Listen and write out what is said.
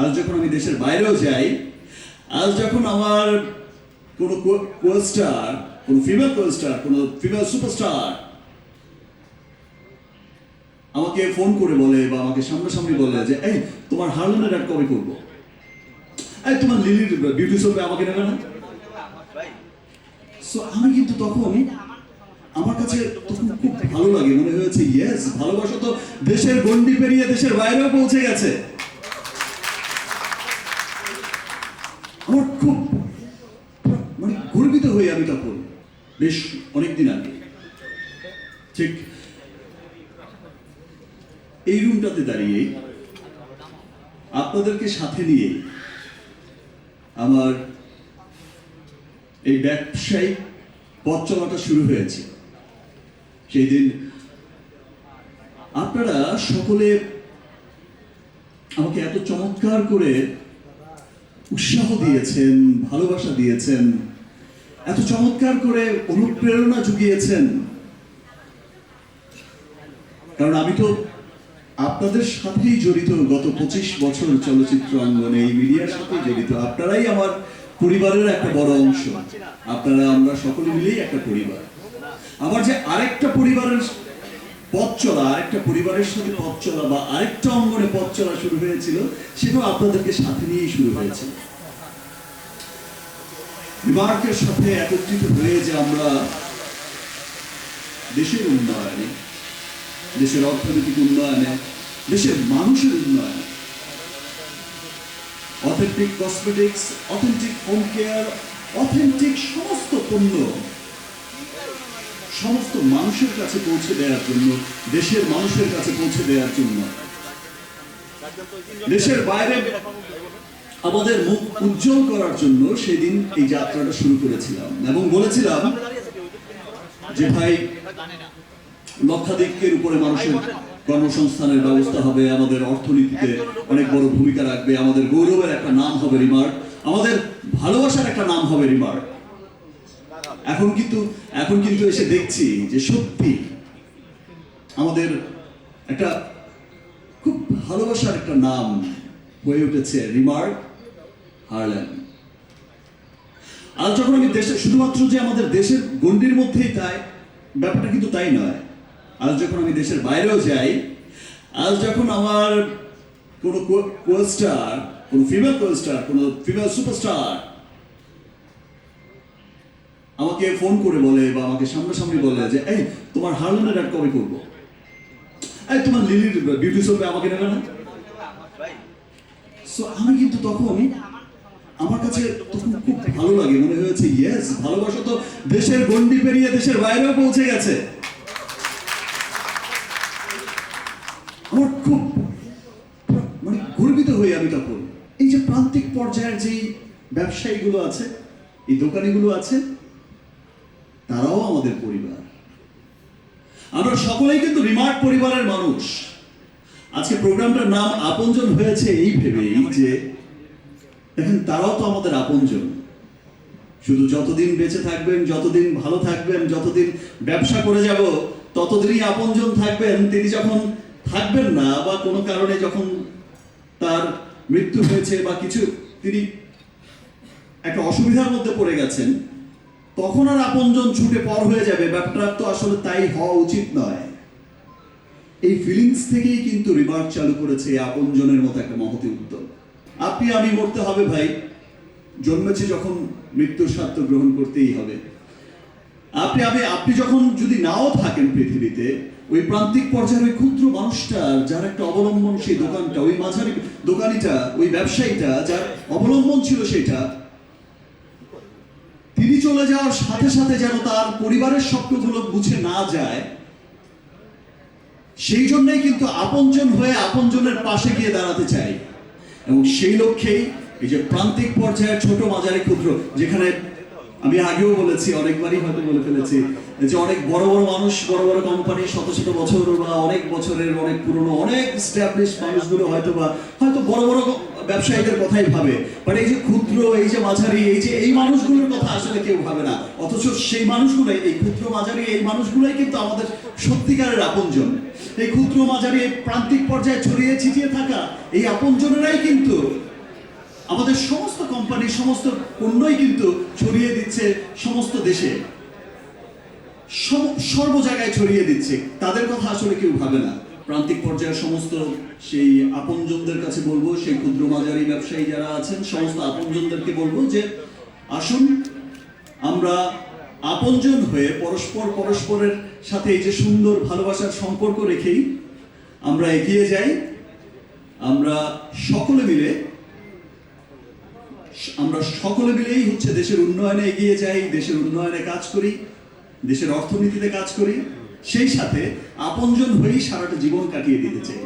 আজ যখন আমি দেশের বাইরেও যাই, আজ যখন আমার কোনো কোস্টার কোনো ফিমেল কোস্টার কোনো ফিমেল সুপারস্টার আমাকে ফোন করে বলে বা আমাকে সামনাসামনি বলে যে, এই, তোমার হারলেনের অ্যাড কবে করব? এই, তোমার লিলির বিউটি শপে আমাকে নেবে না? সো আমি কিন্তু তখন আমার কাছে তখন খুব ভালো লাগে। মনে হয়েছে ইয়েস ভালোবাসা তো দেশের গন্ডি পেরিয়ে দেশের বাইরেও পৌঁছে গেছে। আমার খুব মানে গর্বিত হই আমি তখন বেশ অনেকদিন আগে। ঠিক এই রুমটাতে দাঁড়িয়ে আপনাদেরকে সাথে নিয়ে আমার এই ব্যবসায়িক পথ চলাটা শুরু হয়েছে। সেই দিন আপনারা সকলে আমাকে এত চমৎকার করে উৎসাহ দিয়েছেন, ভালোবাসা দিয়েছেন, এত চমৎকার করে অনুপ্রেরণা জুগিয়েছেন। কারণ আমি তো আপনাদের সাথেই জড়িত গত পঁচিশ বছর চলচ্চিত্র অঙ্গনে, এই মিডিয়ার সাথে জড়িত। আপনারাই আমার পরিবারের একটা বড় অংশ। আপনারা, আমরা সকলে মিলেই একটা পরিবার। আমার যে আরেকটা পরিবারের পথ আরেকটা পরিবারের সাথে পথ বা আরেকটা অঙ্গনে পথ শুরু হয়েছিল, সেটাও আপনাদেরকে সাথে নিয়েই শুরু হয়েছিল বিমার্কের সাথে একত্রিত হয়ে যে আমরা দেশের উন্নয়নে, দেশের অর্থনৈতিক উন্নয়নে, দেশের মানুষের উন্নয়নে authentic cosmetics authentic home care authentic সমস্ত পণ্য সমস্ত মানুষের কাছে পৌঁছে দেওয়ার জন্য, দেশের মানুষের কাছে পৌঁছে দেওয়ার জন্য। দেশের বাইরে আমাদের মুখ উজ্জ্বল করার জন্য সেদিন এই যাত্রাটা শুরু করেছিলাম এবং বলেছিলাম যে, ভাই, লক্ষাধিকের উপরে মানুষের কর্মসংস্থানের ব্যবস্থা হবে, আমাদের অর্থনীতিতে অনেক বড় ভূমিকা রাখবে, আমাদের গৌরবের একটা নাম হবে রিমার্ক আমাদের ভালোবাসার একটা নাম হবে রিমার্ক এখন কিন্তু এখন কিন্তু এসে দেখছি যে সত্যি আমাদের একটা খুব ভালোবাসার একটা নাম হয়ে উঠেছে রিমার্ক হারল্যান্ড। আজ যখন আমি দেশে শুধুমাত্র যে আমাদের দেশের গণ্ডির মধ্যেই তাই, ব্যাপারটা কিন্তু তাই নয়। আজ যখন আমি দেশের বাইরেও যাই, আজ যখন আমার কোনো কোস্টার কোনো ফিমেল কোস্টার কোনো ফিমেল সুপারস্টার আমাকে ফোন করে বলে বা আমাকে সামনাসামনি বলে যে, এই, তোমার হারলেনের অ্যাড কবে করব? এই, তোমার লিলির বিউটি শপে আমাকে নেবে না? সো আমি কিন্তু তখন, আমার কাছে তখন খুব ভালো লাগে, মনে হয়েছে ইয়েস ভালোবাসা তো দেশের গন্ডি পেরিয়ে দেশের বাইরেও পৌঁছে গেছে। আমার খুব মানে গর্বিত হই আমি তখন। এই যে প্রান্তিক পর্যায়ের যেই ব্যবসায়ীগুলো আছে, এই দোকানিগুলো আছে তারাও আমাদের পরিবার। আমরা সকলেই কিন্তু রিমার্ক পরিবারের মানুষ। আজকে প্রোগ্রামটার নাম আপনজন হয়েছে এই ভেবেই যে, দেখেন, তারাও তো আমাদের আপনজন। শুধু যতদিন বেঁচে থাকবেন, যতদিন ভালো থাকবেন, যতদিন ব্যবসা করে যাব, ততদিনই আপনজন থাকবেন। তিনি যখন থাকবেন না বা কোনো কারণে যখন তার মৃত্যু হয়েছে বা কিছু, তিনি একটা অসুবিধার মধ্যে পড়ে গেছেন তখন আর আপনজন ছুটে পর হয়ে যাবে। ব্যাপারটা তো আসলে তাই হওয়া উচিত নয়। এই ফিলিংস থেকেই কিন্তু রিমার্ক চালু করেছে আপনজনের মতো একটা মহতি উদ্যোগ। আপনি আমি মরতে হবে ভাই। জন্মেছে যখন মৃত্যুর স্বার্থ গ্রহণ করতেই হবে। আপনি, আমি, আপনি যখন যদি নাও থাকেন পৃথিবীতে, ওই প্রান্তিক পর্যায়ের ওই ক্ষুদ্র মানুষটা, যার একটা অবলম্বন সেই দোকানটা, ওই মাঝারি দোকানিটা, ওই ব্যবসায়ীটা, যার অবলম্বন ছিল সেটা চলে যাওয়ার সাথে সাথে যেন তার পরিবারের স্বপ্নগুলো বুঝে না যায়, সেই জন্যই কিন্তু আপনজন হয়ে আপনজনের পাশে গিয়ে দাঁড়াতে চাই। এবং সেই লক্ষ্যেই এই যে প্রান্তিক পর্যায়ের ছোট মাঝারি ক্ষুদ্র, যেখানে আমি আগেও বলেছি, অনেকবারই হয়তো বলে ফেলেছি, যে অনেক বড় বড় মানুষ, বড় বড় কোম্পানি শত শত বছর বা অনেক বছরের অনেক পুরনো, অনেক স্ট্যাবলিশ মানুষগুলো হয়তো বা হয়তো বড় বড় ব্যবসায়ীদের কথাই ভাবে। বাট এই যে ক্ষুদ্র, এই যে মাঝারি, এই যে এই মানুষগুলোর কথা আসলে কেউ ভাবে না। অথচ সেই মানুষগুলোই, এই ক্ষুদ্র, মাঝারি, এই মানুষগুলোই কিন্তু আমাদের সত্যিকারের আপনজন। এই ক্ষুদ্র, মাঝারি, এই প্রান্তিক পর্যায়ে ছড়িয়ে ছিটিয়ে থাকা এই আপনজনেরাই কিন্তু কোম্পানির সমস্ত পণ্যই কিন্তু ছড়িয়ে দিচ্ছে সমস্ত দেশে। সর্ব জায়গায় ছড়িয়ে দিচ্ছে। তাদের কথা আসলে কেউ ভাবে না। প্রান্তিক পর্যায়ের সমস্ত সেই আপনজনদের কাছে বলব, সেই ক্ষুদ্র মাঝারি ব্যবসায়ী যারা আছেন, সমস্ত আপনজনদেরকে বলব যে আসুন, আমরা আপনজন হয়ে পরস্পর পরস্পরের সাথে যে সুন্দর ভালোবাসার সম্পর্ক রেখেই আমরা এগিয়ে যাই। আমরা সকলে মিলে, আমরা সকলে মিলেই হচ্ছে দেশের উন্নয়নে এগিয়ে যাই, দেশের উন্নয়নে কাজ করি, দেশের অর্থনীতিতে কাজ করি। সেই সাথে আপনজন হয়েই সারাটা জীবন কাটিয়ে দিতে চাই।